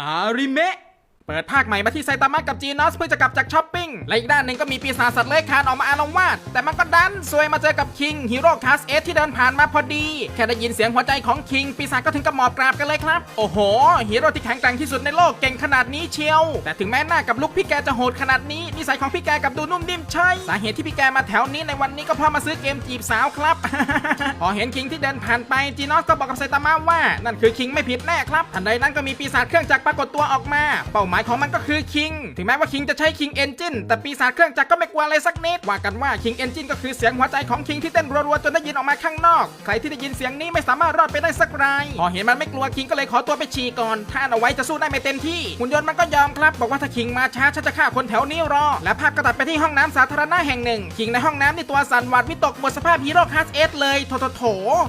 อาริ เปิดภาคใหม่มาที่ไซตามะกับจีนอสเพื่อจะกลับจากช้อปปิ้ง และอีกด้านหนึ่งก็มีปีศาจสัตว์เลื้อยคลานออกมาอารวาสแต่มันก็ดันซวยมาเจอกับคิงฮีโร่คลาสเอที่เดินผ่านมาพอดี แค่ได้ยินเสียงหัวใจของคิง ปีศาจก็ถึงกับหมอบกราบกันเลยครับ โอ้โหฮีโร่ที่แข็งแกร่งที่สุดในโลกเก่งขนาดนี้เชียว แต่ถึงแม้หน้ากับลุกพี่แกจะโหดขนาดนี้นิสัยของพี่แกกับดูนุ่มนิ่มใช่สาเหตุที่พี่แกมาแถวนี้ในวันนี้ก็เพราะมาซื้อเกมจีบสาวครับ พอเห็นคิงที่เดินผ่านไปจีนอสก็บอกกับไซตามะว่านั่นคือคิงไม่ผิดแน่ครับทันใดนั้นก็มีปีศาจเครื่องจักรปรากฏตัวออกมาเป้าหมายของมันก็คือคิง ถึงแม้ว่าคิงจะใช้คิงเอนจินแต่ปีศาจเครื่องจักรก็ไม่กลัวอะไรสักนิด ว่ากันว่าคิงเอนจินก็คือเสียงหัวใจของคิงที่เต้นรัวๆจนได้ยินออกมาข้างนอก ใครที่ได้ยินเสียงนี้ไม่สามารถรอดไปได้สักรายพอเห็นมันไม่กลัวคิงก็เลยขอตัวไปฉี่ก่อนถ้าเอาไว้จะสู้ได้ไม่เต็มที่หุ่นยนต์มันก็ยอมครับ บอกว่าถ้าคิงมาช้าฉันจะฆ่าคนแถวนี้รอ และภาพก็ตัดไปที่ห้องน้ำสาธารณะแห่งหนึ่ง คิงในห้องน้ำนี่ตัวสั่นหวาดวิตกหมดสภาพฮีโร่คลาสเอสเลยโถโถโถ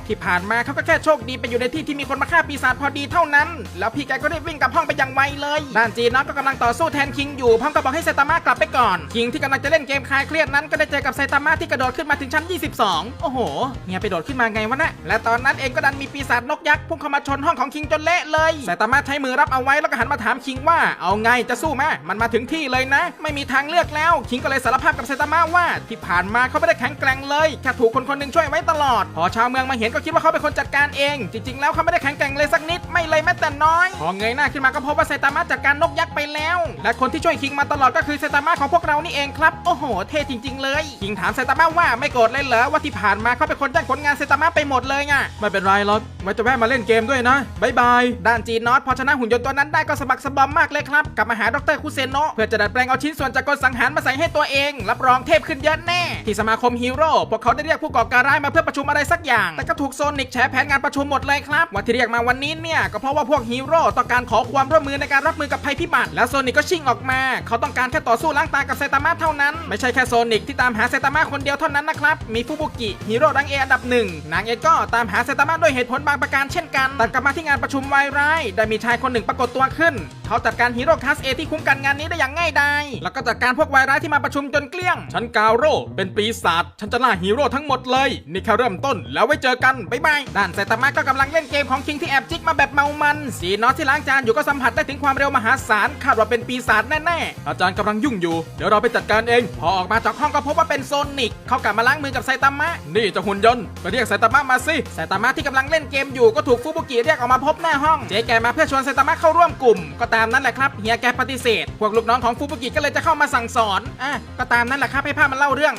ที่ผ่านมาเขาก็แค่โชคดีไปอยู่ในที่ที่มีคนมาฆ่าปีศาจพอดีเท่านั้น แล้วพี่แกก็รีบวิ่งกลับห้องไปอย่างไวเลยด้านจีนน้องก็กำลังต่อสู้แทนคิงอยู่พร้อมกับบอกให้ไซตามะกลับไปก่อน คิงที่กำลังจะเล่นเกมคลายเครียดนั้นก็ได้เจอกับไซตามะที่กระโดดขึ้นมาถึงชั้น 22 โอ้โหเฮียไปโดดขึ้นมาไงวะนะและตอนนั้นเองก็ดันมีปีศาจนกยักษ์พุ่งเข้ามาชนห้องของคิงจนเละเลยไซตามะใช้มือรับเอาไว้แล้วก็หันมาถามคิงว่าเอาไงจะสู้ไหมมันมาถึงที่เลยนะ ไม่มีทางเลือกแล้ว คิงก็เลยสารภาพกับไซตามะว่าที่ผ่านมาเขาไม่ได้แข็งแกร่งเลยแค่ถูกคนคนหนึ่งช่วยไว้ตลอด พอชาวเมืองมาเห็นก็คิดว่าเขาเป็นคนจัดการเอง จริง ๆ แล้วเขาไม่ได้แข็งแกร่งเลยสักนิดไม่เลยแม้แต่น้อยพอเงยหน้าขึ้นมาก็พบว่าไซตามะจัดการนกยักษไปแล้ว และคนที่ช่วยคิงมาตลอดก็คือไซตามะของพวกเรานี่เองครับ โอ้โห เท่จริง ๆ เลยคิงถามไซตามะว่าไม่โกรธเลยเหรอว่าที่ผ่านมาเขาเป็นคนแย่งผลงานไซตามะไปหมดเลยอะไม่เป็นไรหรอกไว้จะแวะมาเล่นเกมด้วยนะบายบายด้านจีนนอตพอชนะหุ่นยนต์ตัวนั้นได้ก็สะบักสะบอมมากเลยครับกลับมาหาดรคุเซโนะเพื่อจะดัดแปลงเอาชิ้นส่วนจากกลสังหารมาใส่ให้ตัวเอง รับรองเทพขึ้นเยอะแน่ ที่สมาคมฮีโร่พวกเขาได้เรียกผู้ก่อการร้ายมาเพื่อประชุมอะไรสักอย่าง แต่ก็ถูกโซนิกแฉแผนงานประชุมหมดเลยครับว่าที่เรียกมาวันนี้เนี่ยก็เพราะว่าพวกฮีโร่ต้องการขอความร่วมมือในการรับมือกับภัยพิบัติแล้วโซนิกก็ชิ่งออกมา เขาต้องการแค่ต่อสู้ล้างตากับไซตามะเท่านั้น ไม่ใช่แค่โซนิกที่ตามหาไซตามะคนเดียวเท่านั้นนะครับ มีฟูบุกิฮีโร่ดังเออันดับหนึ่งนางเอกก็ตามหาไซตามะด้วยเหตุผลบางประการเช่นกันตัดกลับมาที่งานประชุมวายร้ายได้มีชายคนหนึ่งปรากฏตัวขึ้น เขาจัดการฮีโร่คลาสเอที่คุ้มกันงานนี้ได้อย่างง่ายดายแล้วก็จัดการพวกวายร้ายที่มาประชุมจนเกลี้ยง ฉันกาวโร่เป็นปีศาจฉันจะล่าฮีโร่ทั้งหมดเลยนี่แค่เริ่มต้นแล้วไว้เจอกันบ๊ายบายด้านไซตามะก็กำลังเล่นเกมของคิงที่แอบจิกมาแบบเมามันสีนอตที่ล้างจานอยู่ก็สัมผัสได้ถึงความเร็วมหาศาลคาดว่าเป็นปีศาจแน่ๆ อาจารย์กำลังยุ่งอยู่ เดี๋ยวเราไปจัดการเอง พอออกมาจากห้องก็พบว่าเป็นโซนิก เขากลับมาล้างมือกับไซตามะ นี่เจ้าหุ่นยนต์ไปเรียกไซตามะมาสิไซตามะที่กำลังเล่นเกมอยู่ก็ถูกฟูบุกิเรียกออกมาพบหน้าห้อง เจ๊แกมาเพื่อชวนไซตามะเข้าร่วมกลุ่ม ก็ตามนั้นแหละครับเฮียแกปฏิเสธ พวกลูกน้องของฟูบุกิก็เลยจะเข้ามาสั่งสอนอะก็ตามนั้นแหละครับให้ภาพมันเล่าเรื่อง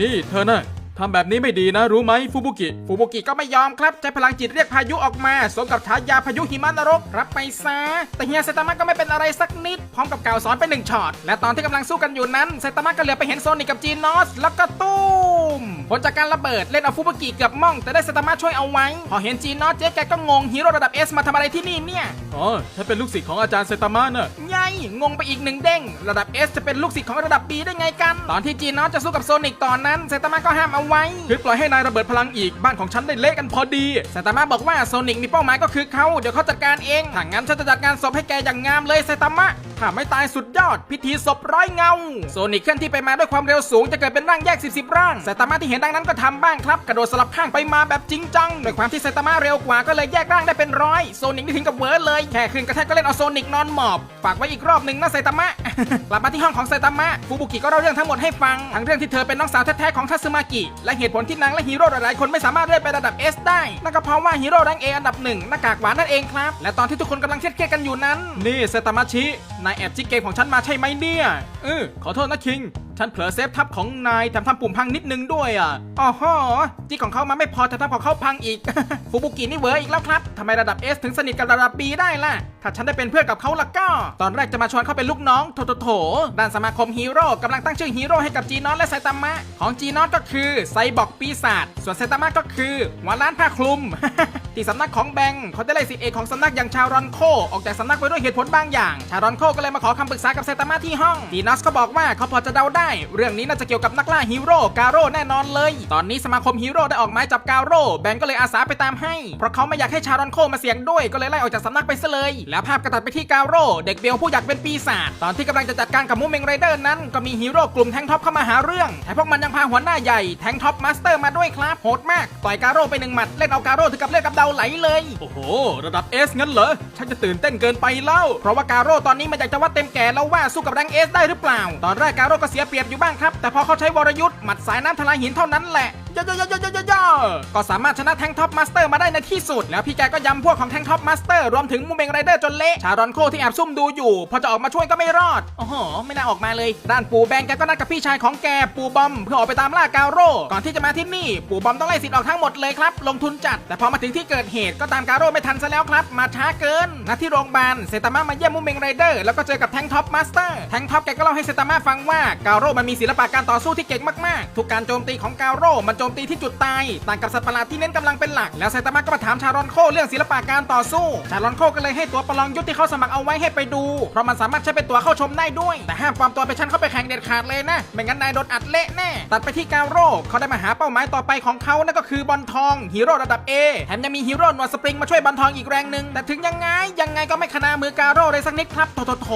นี่เธอน่ะ ทำแบบนี้ไม่ดีนะรู้ไหมฟูบุกิ ฟูบุกิก็ไม่ยอมครับ ใช้พลังจิตเรียกพายุออกมาสมกับฉายาพายุหิมะนรก รับไปซะ แต่เฮียไซตามะก็ไม่เป็นอะไรสักนิด พร้อมกับกล่าวสอนไปหนึ่งช็อต และตอนที่กำลังสู้กันอยู่นั้นไซตามะก็เหลือไปเห็นโซนิกกับจีนอส แล้วก็ตู้มผลจากการระเบิดเล่นเอาฟูบุกิเกือบม่อง แต่ได้ไซตามะช่วยเอาไว้ พอเห็นจีนอสเจ๊แกก็งงฮีโร่ระดับเอสมาทำอะไรที่นี่เนี่ยอ๋อฉันเป็นลูกศิษย์ของอาจารย์เซตามะน่ะไงงงไปอีกหนึ่งเด้ง ระดับ S จะเป็นลูกศิษย์ของระดับ B ได้ไงกัน ตอนที่จีนอสจะสู้กับโซนิกตอนนั้นไซตามะก็ห้ามเอาไว้คือปล่อยให้นายระเบิดพลังอีกบ้านของฉันได้เละกันพอดีไซตามะบอกว่าโซนิกมีเป้าหมายก็คือเขาเดี๋ยวเขาจัดการเองถ้างั้นฉันจะจัดการศพให้แกอย่างงามเลยไซตามะถ้าไม่ตายสุดยอด พิธีศพร้อยเงา โซนิกเคลื่อนที่ไปมาด้วยความเร็วสูงจะเกิดเป็นร่างแยกสิบสิบร่างไซตามะที่เห็นดังนั้นก็ทำบ้างครับ กระโดดสลับข้างไปมาแบบจริงจังด้วยความที่ไซตามะเร็วกว่าก็เลยแยกร่างได้เป็นร้อยโซนิกนี่ถึงกับเวอร์เลยแค่ขึ้นกระแทกก็เล่นเอาโซนิกนอนหมอบฝากไว้อีกรอบหนึ่งนะไซตามะกลับมาที่ห้องของไซตามะฟูบุกิก็เล่าเรื่องทั้งหมดให้ฟังทั้งเรื่องที่เธอเป็นน้องสาวแท้ๆของทัสึมากิและเหตุผลที่นางและฮีโร่หลายๆคนไม่สามารถเลื่อนไประดับ S ได้นั่นก็เพราะว่าฮีโร่แรงเออันดับหนึ่งหน้ากากหวานนั่นเองครับ และตอนที่ทุกคนกำลังเครียดๆกันอยู่นั้น นี่เซตามะชินายแอบจิกเกมของฉันมาใช่ไหมเนี่ยเออขอโทษนะคิงฉันเผลอเซฟทับของนายแถมทำปุ่มพังนิดนึงด้วยอะอ๋อฮอจิกของเขามาไม่พอแต่ถ้าของเขาพังอีกฟูบุกินี่เวอร์อีกแล้วครับทำไมระดับ S ถึงสนิทกับระดับ B ได้ล่ะ ถ้าฉันได้เป็นเพื่อนกับเขาละก็ ตอนแรกจะมาชวนเขาเป็นลูกน้องโถโถโถด้านสมาคมฮีโร่กำลังตั้งชื่อฮีโร่ให้กับจีนอสและไซตามะ ของจีนอสก็คือไซบอร์กปีศาจส่วนไซตามะก็คือหัวล้านผ้าคลุม ที่สำนักของแบงค์เขาได้ไล่สิทธิเอกของสำนักอย่างชาวรอนโค ออกจากสำนักไปด้วยเหตุผลบางอย่าง ชาวรอนโคก็เลยมาขอคำปรึกษากับไซตามะที่ห้องจีนอสก็บอกว่าเขาพอจะเดาได้ เรื่องนี้น่าจะเกี่ยวกับนักล่าฮีโร่กาโร่แน่นอนเลย ตอนนี้สมาคมฮีโร่ได้ออกหมายจับกาโร่แบงค์ก็เลยอาสาไปตามให้เพราะเขาไม่อยากให้ชาวรอนโคมาเสี่ยงด้วยก็เลยไล่ออกจากสำนักไปซะเลยแแล้วภาพกระตัดไปที่กาโร่เด็กเบลผู้อยากเป็นปีศาจตอนที่กำลังจะจัดการกับมูเมงไรเดอร์นั้นก็มีฮีโร่กลุ่มแทงท็อปเข้ามาหาเรื่องแต่พวกมันยังพาหัวหน้าใหญ่แทงท็อปมาสเตอร์มาด้วยครับโหดมากต่อยการโร่ไปหนึ่งหมัดเล่นเอาการโร่ถึงกับเลือดกับเดาไหลเลย โอ้โห ระดับเอสงั้นเหรอฉันจะตื่นเต้นเกินไปเล่า เพราะว่าการโร่ตอนนี้มันอยากจะวัดเต็มแก่แล้วว่าสู้กับแรงเอสได้หรือเปล่า ตอนแรกการโร่ก็เสียเปรียบอยู่บ้างครับแต่พอเขาใช้วรยุทธ์หมัดสายน้ำทลายหินเท่านั้นแหละ ย่อย่อย่อย่อย่อย่อก็สามารถชนะแทงท็อปมาสเตอร์มาได้ในที่สุด แล้วพี่แกก็ยำพวกของแทงท็อปมาสเตอร์รวมถึงมูเมงไรเดอร์จนเละ ชารอนโคที่แอบซุ่มดูอยู่ พอจะออกมาช่วยก็ไม่รอด โอ้โห ไม่น่าออกมาเลย ด้านปู่แบงแกก็นัดกับพี่ชายของแกปู่บอมเพื่อออกไปตามล่ากาโร่ก่อนที่จะมาที่นี่ ปู่บอมต้องไล่สิทธิ์ออกทั้งหมดเลยครับ ลงทุนจัด แต่พอมาถึงที่เกิดเหตุก็ตามกาโร่ไม่ทันซะแล้วครับ มาช้าเกินณที่โรงพยาบาลเซตามะมาเยี่ยมมูเมงไรเดอร์แล้วก็เจอกับแทงท็อปมาสเตอร์แทงท็อปแกก็เล่าให้เซตามะฟังว่ากาโร่มันมีศิลปะการต่อสู้ที่เก่งมากๆ ทุกการโจมตีของกาโร่มันโจมตีที่จุดตาย ต่างกับสัตว์ประหลาดที่เน้นกำลังเป็นหลัก แล้วไซตามะก็มาถามชารอนโคเรื่องศิลปะการต่อสู้ ชารอนโคก็เลยให้ตัวประลองยุทธที่เขาสมัครเอาไว้ให้ไปดู เพราะมันสามารถใช้เป็นตัวเข้าชมได้ด้วย แต่ห้ามปลอมตัวไปนชั้นเข้าไปแข่งเด็ดขาดเลยนะ ไม่งั้นนายโดนอัดเละแน่ ตัดไปที่กาโร่เขาได้มาหาเป้าหมายต่อไปของเขานั่นก็คือบอลทองฮีโร่ระดับ A แถมยังมีฮีโร่หนวดสปริงมาช่วยบอลทองอีกแรงหนึ่งแต่ถึงยังไงยังไงก็ไม่ขนามือกาโร่เลยสักนิดครับโถโถโถ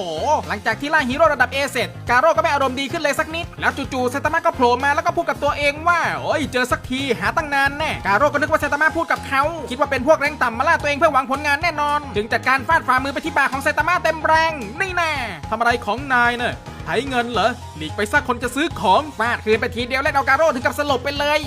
หลังจากที่ล่าฮีโร่ระดับ A เสร็จกาโร่ก็ไม่อารมณ์ดีขึ้นเลยสักนิด แล้วจู่ๆไซตามะก็โผล่มาแล้วก็พูดกับตัวเองว่าโอ้ยเจอสักทีหาตั้งนานแน่กาโร่ก็นึกว่าไซตามะพูดกับเขา คิดว่าเป็นพวกแรงต่ำมาล่าตัวเองเพื่อหวังผลงานแน่นอน จึงจัดการฟาดฝ่ามือไปที่บ่าของไซตามะเต็มแรง นี่แน่ทำอะไรของนายเน่ะไถเงินเหรอ หลีกไปสักคนจะซื้อของฟาดคืนไปทีเดียวเล่นเอากาโร่ถึงกับสลบไปเลย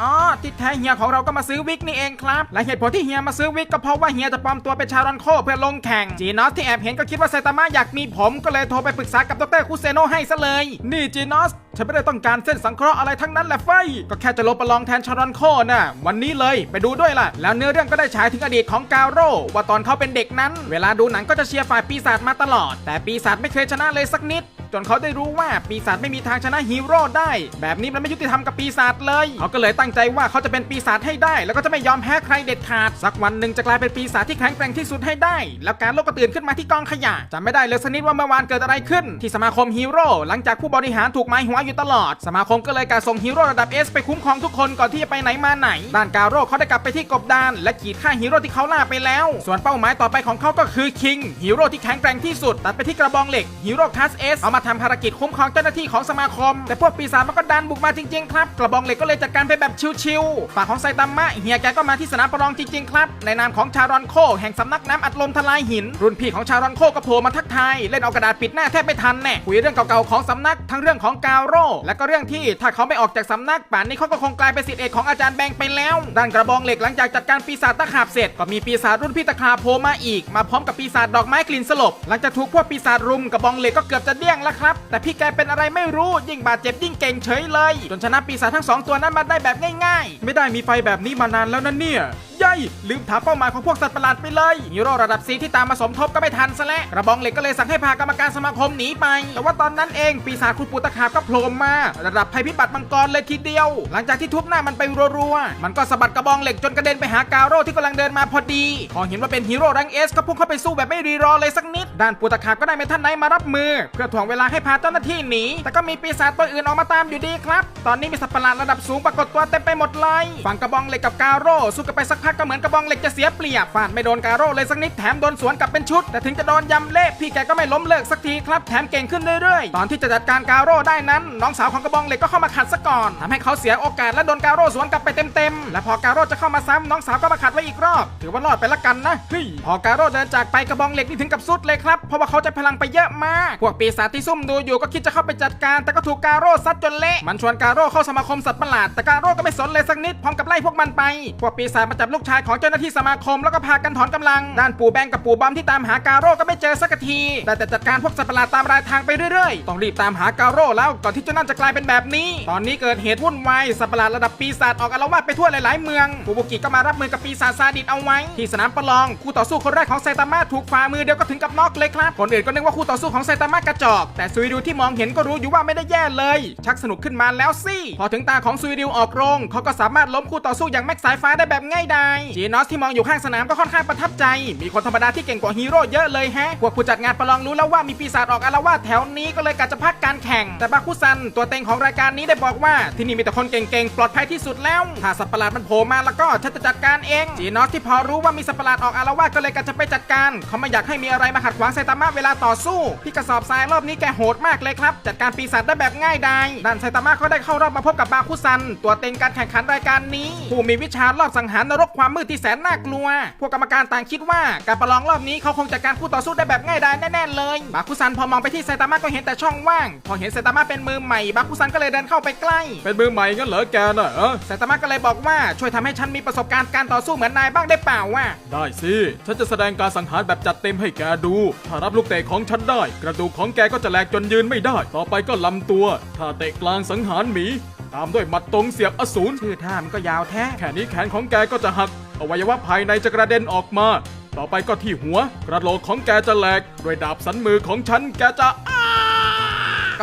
อ๋อที่แท้เฮียของเราก็มาซื้อวิกนี่เองครับ และเหตุผลที่เฮียมาซื้อวิกก็เพราะว่าเฮียจะปลอมตัวเป็นชารอนโคเพื่อลงแข่ง จีนอสที่แอบเห็นก็คิดว่าไซตามะอยากมีผมก็เลยโทรไปปรึกษากับดรคุเซโนให้ซะเลย นี่จีนอส ฉันไม่ได้ต้องการเส้นสังเคราะห์อะไรทั้งนั้นแหละไฟ ก็แค่จะลงประลองแทนชารอนโคน่ะ วันนี้เลยไปดูด้วยล่ะ แล้วเนื้อเรื่องก็ได้ฉายถึงอดีตของกาโร่ว่าตอนเขาเป็นเด็กนั้น เวลาดูหนังก็จะเชียร์ฝ่ายปีศาจมาตลอด แต่ปีศาจไม่เคยชนะเลยสักนิด จนเขาได้รู้ว่าปีศาจไม่มีทางชนะฮีโร่ได้ แบบนี้มันไม่ยุติธรรมกับปีศาจเลยเขาก็เลยตั้งใจว่าเขาจะเป็นปีศาจให้ได้ แล้วก็จะไม่ยอมแพ้ใครเด็ดขาด สักวันหนึ่งจะกลายเป็นปีศาจที่แข็งแกร่งที่สุดให้ได้ แล้วการโลกก็ตื่นขึ้นมาที่กองขยะจำไม่ได้เลยสนิดว่าเมื่อวานเกิดอะไรขึ้น ที่สมาคมฮีโร่หลังจากผู้บริหารถูกไม้หัวอยู่ตลอด สมาคมก็เลยการส่งฮีโร่ระดับ S ไปคุ้มครองทุกคนก่อนที่จะไปไหนมาไหนด้านกาโร่เขาได้กลับไปที่กบดานและขีดค่าฮีโร่ที่เขาล่าไปแล้ว ส่วนเป้าหมายต่อไปของเขาก็คือคิงฮีโร่ที่แข็งแกร่งที่สุดตัดไปที่กระบองเหล็กฮีโร่คัสเอสเอามาทำภารกิจคุ้มครองเจ้าหน้าที่ของสมาคม แต่พวกปีศาจมันก็ดันบุกมาจริงๆครับ กระบองเหล็กก็เลยจัดการไปแบบชิวๆฝั่งของไซตามะเฮียแกก็มาที่สนามประลองจริงๆครับ ในนามของชารอนโคแห่งสำนักน้ำอัดลมทลายหิน รุ่นพี่ของชารอนโคก็โผล่มาทักทายเล่นเอากระดาษปิดหน้าแทบไม่ทันแน่คุยเรื่องเก่าๆของสำนักทั้งเรื่องของกาโร่และก็เรื่องที่ถ้าเขาไม่ออกจากสำนักป่านนี้เขาก็คงกลายเป็นศิษย์เอกของอาจารย์แบงค์ไปแล้วด้านกระบองเหล็กหลังจากจัดการปีศาจตะขาบเสร็จก็มีปีศาจรุ่นพี่ตะขาบโผล่มาอีก มาพร้อมกับปีศาจดอกไม้กลิ่นสลบหลังจากถูกพวกปีศาจรุมกระบองเหล็กก็เกือบจะเดี้ยงแล้วครับ แต่พี่แกเป็นอะไรไม่รู้ยิ่งบาดเจ็บยิ่งเก่งเฉยเลย จนชนะปีศาจทั้งสองตัวนั้นมาได้แบบง่ายๆ ไม่ได้มีไฟแบบนี้มานานแล้วนั่นเนี่ย ยัยลืมถามเป้าหมายของพวกสัตว์ประหลาดไปเลยฮีโร่ระดับซีที่ตามมาสมทบก็ไม่ทันซะแล้วกระบองเหล็กก็เลยสั่งให้พากรรมการสมาคมหนีไป แต่ว่าตอนนั้นเองปีศาจคุณปูตะขาบก็โผล่มา ระดับภัยพิบัติมังกรเลยทีเดียว หลังจากที่ทุบหน้ามันไปรัวๆ มันก็สะบัดกระบองเหล็กจนกระเด็นไปหากาโร่ที่กำลังเดินมาพอดี พอเห็นว่าเป็นฮีโร่แรงเอสก็พุ่งเข้าไปสู้แบบไม่รีรอเลยสักนิด ด้านปูตะขาบก็ได้เมทันไนท์มารับมือ เพื่อถ่วงเวลาให้พาเจ้าหน้าที่หนี แต่ก็มีปีศาจตัวอื่นออกมาตามอยู่ดีครับ ตอนนี้มีสัตว์ประหลาดระดับสูงปรากฏตัวเต็มไปหมดเลย ฝั่งกระบองเหล็กกับกาโร่สู้กันไปสักพักก็เหมือนกระบองเหล็กจะเสียเปรียบฟาดไม่โดนกาโร่เลยสักนิดแถมโดนสวนกลับเป็นชุด แต่ถึงจะโดนยำเละพี่แกก็ไม่ล้มเลิกสักทีครับแถมเก่งขึ้นเรื่อยๆ ตอนที่จะจัดการกาโร่ได้นั้น น้องสาวของกระบองเหล็กก็เข้ามาขัดซะก่อนทำให้เขาเสียโอกาสและโดนกาโร่สวนกลับไปเต็มๆและพอกาโร่จะเข้ามาซ้ำน้องสาวก็มาขัดไว้อีกรอบถือว่ารอดไปละกันนะเฮ้ยพอการโร่เดินจากไปกระบองเหล็กนี่ถึงกับสุดเลยครับเพราะว่าเขาจะพลังไปเยอะมาก พวกปีศาจที่ซุ่มดูอยู่ก็คิดจะเข้าไปจัดการ แต่ก็ถูกการโร่ซัดจนเละมันชวนการโร่เข้าสมาคมสัตว์ประหลาดแต่กาโร่ก็ไม่สนเลยสักนิดพร้อมกับไล่พวกมันไป พวกปีศาจมาจับลูกชายของเจ้าหน้าที่สมาคมแล้วก็พากันถอนกำลัง ด้านปู่แบงกับปู่บอมที่ตามหากาโร่ก็ไม่เจอสักที แต่แต่จัดการพวกสัตว์ประหลาดตามรายทางไปเรื่อยๆ ต้องรีบตามหากาโร่แล้วก่อนที่เจ้านั่นจะกลายเป็นแบบนี้ ตอนนี้เกิดเหตุวุ่นวายสัตว์ประหลาดระดับปีศาจออกอาละวาดไปทั่วหลายๆเมืองปูบุกิก็มารับมือกับปีศาจซาดิสเอาไว้ ที่สนามประลองคู่ต่อสู้คนแรกของไซตามะถูกฝ่ามือเดียวก็ถึงกับน็อกเลยครับคนอื่นก็นึกว่าคู่ต่อสู้ของไซตามะกระจอกแต่ซุยดูที่มองเห็นก็รู้อยู่ว่าไม่ได้แย่เลย ชักสนุกขึ้นมาแล้วสิพอถึงตาของซุยดิวออกโรงเขาก็สามารถล้มคู่ต่อสู้อย่างแม็กสายฟ้าได้แบบง่ายดายจีนอสที่มองอยู่ข้างสนามก็ค่อนข้างประทับใจ มีคนธรรมดาที่เก่งกว่าฮีโร่เยอะเลยแฮะ พวกผู้จัดงานประลองรู้แล้วว่ามีปีศาจออกอาละวาดแถวนี้ก็เลยกะจะพักการแข่ง แต่บาคุซัน ตัวเต็งของรายการนี้ได้บอกว่า ที่นี่มีแต่คนเก่งๆ ปลอดภัยที่สุดแล้ว ถ้าสัตว์ประหลาดมันโผล่มาแล้วก็ฉันจะจัดการเอง จีนอสที่พอรู้ว่ามีสัตว์ประหลาดออกอาละวาดก็เลยกะจะไปจัดการ เขาไม่อยากให้มีอะไรมาขัดขวางไซตามะเวลาต่อสู้ พี่กระสอบทรายรอบนี้แกโหดมากเลยครับ จัดการปีศาจได้แบบง่ายดายด้านไซตามะก็ได้เข้ารอบมาพบกับบาคุซัน ตัวเต็งการแข่งขันรายการนี้ ผู้มีวิชารอบสังหารนรกความมืดที่แสนน่ากลัว พวกกรรมการต่างคิดว่าการประลองรอบนี้เขาคงจัดการคู่ต่อสู้ได้แบบง่ายดายแน่ๆเลย บาคุซันพอมองไปที่ไซตามะก็เห็นแต่ช่องว่าง พอเห็นไซตามะเป็นมือใหม่บาคุซันก็เลยเดินเข้าไปใกล้ เป็นมือใหม่งั้นเหรอแกน่ะเออไซตามะก็เลยบอกว่าช่วยทำให้ฉันมีประสบการณ์การต่อสู้เหมือนนายบ้างได้เปล่าวะได้สิฉันจะแสดงการสังหารแบบจัดเต็มให้แกดู ถ้ารับลูกเตะของฉันได้ กระดูกของแกก็จะแหลกจนยืนไม่ได้ ต่อไปก็ลำตัว ถ้าเตะกลางสังหารหมี ตามด้วยหมัดตรงเสียบอสูรชื่อท่ามันก็ยาวแท้แค่นี้แขนของแกก็จะหัก อวัยวะภายในจะกระเด็นออกมา ต่อไปก็ที่หัว กระโหลกของแกจะแหลกด้วยดาบสันมือของฉันแกจะอ้า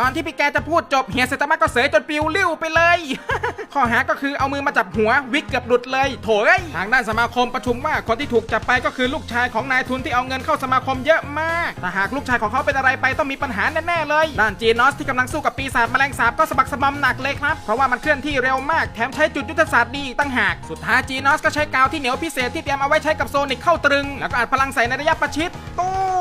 ก่อนที่พี่แกจะพูดจบเฮียไซตามะก็เสยจนปิวลิ้วไปเลย ข้อหาก็คือเอามือมาจับหัววิกเกือบหลุดเลยโถเอ้ยทางด้านสมาคมประชุมว่าคนที่ถูกจับไปก็คือลูกชายของนายทุนที่เอาเงินเข้าสมาคมเยอะมากถ้าหากลูกชายของเขาเป็นอะไรไปต้องมีปัญหาแน่ๆเลย ด้านจีนอสที่กำลังสู้กับปีศาจแมลงสาบก็สะบักสะบอมหนักเลยครับ เพราะว่ามันเคลื่อนที่เร็วมากแถมใช้จุดยุทธศาสตร์ดีตั้งหาก สุดท้ายจีนอสก็ใช้กาวที่เหนียวพิเศษที่เตรียมเอาไว้ใช้กับโซนิกเข้าตรึง แล้วก็อัดพลังใส่ในระยะประชิดตูม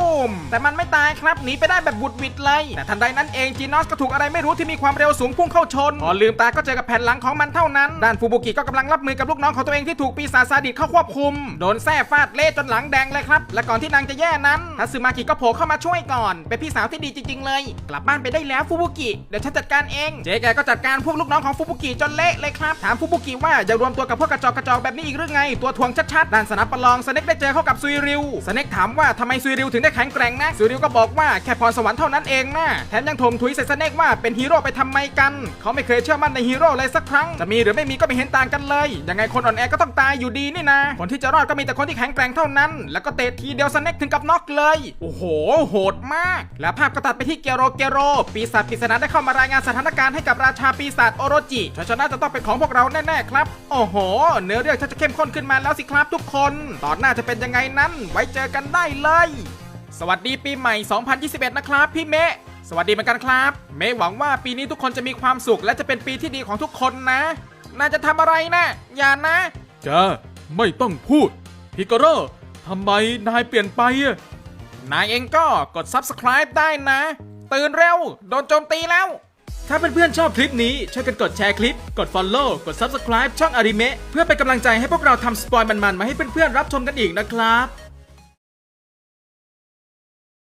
แต่มันไม่ตายครับหนีไปได้แบบบุดวิดเลยแต่ทันใดนั้นเองจีนอสก็ถูกอะไรไม่รู้ที่มีความเร็วสูงพุ่งเข้าชนพอลืมตาก็เจอกับแผ่นหลังของมันเท่านั้น ด้านฟูบุกิก็กำลังรับมือกับลูกน้องของตัวเองที่ถูกปีศาจซาดิสเข้าควบคุม โดนแส้ฟาดเละจนหลังแดงเลยครับ และก่อนที่นางจะแย่นั้นทัสึมากิก็โผล่เข้ามาช่วยก่อน เป็นพี่สาวที่ดีจริง ๆ เลย กลับบ้านไปได้แล้วฟูบุกิ เดี๋ยวฉันจัดการเอง เจ๊แกก็จัดการพวกลูกน้องของฟูบุกิจนเละเลยครับ ถามฟูบุกิว่าอย่ารวมตัวกับพวกกระจอกกระจอกแบบนี้อีกหรือไง ตัวทวงชัดๆด้านสนามประลองสเน็กได้เจอเข้ากับซุยริว สเน็กถามว่าทำไมซุยริวถึงได้แข็งแกร่งนะซุยริวก็บอกว่าแค่พรสวรรค์เท่านั้นเองนะแถมยังถมถุยใส่สเนกว่าเป็นฮีโร่ไปทำไมกัน เขาไม่เคยเชื่อมั่นในฮีโร่เลยสักครั้ง จะมีหรือไม่มีก็ไม่เห็นต่างกันเลย ยังไงคนอ่อนแอก็ต้องตายอยู่ดีนี่นะ คนที่จะรอดก็มีแต่คนที่แข็งแกร่งเท่านั้น แล้วก็เตะทีเดียวสเนกถึงกับน็อกเลย โอ้โห โหดมาก แล้วภาพก็ตัดไปที่เกโรเกโร ปีศาจปริศนาได้เข้ามารายงานสถานการณ์ให้กับราชาปีศาจโอโรจิชัยชนะจะต้องเป็นของพวกเราแน่ๆครับ โอ้โห เนื้อเรื่องจะเข้มข้นขึ้นมาแล้วสิครับทุกคน ตอนหน้าจะเป็นยังไงนั้น ไว้เจอกันได้เลย สวัสดีปีใหม่ 2021 นะครับพี่เมะสวัสดีเหมือนกันครับ เมหวังว่าปีนี้ทุกคนจะมีความสุข และจะเป็นปีที่ดีของทุกคนนะ น่าจะทำอะไรนะ อย่านะแกไม่ต้องพูดพิกโร่ทำไมนายเปลี่ยนไปอะนายเองก็กด subscribe ได้นะ ตื่นเร็ว โดนโจมตีแล้ว ถ้าเพื่อนๆชอบคลิปนี้ ช่วยกันกดแชร์คลิป กด Follow กด Subscribe ช่องอาริเมะเพื่อเป็นกำลังใจให้พวกเราทำสปอยมันๆ มาให้เพื่อนๆรับชมกันอีกนะครับ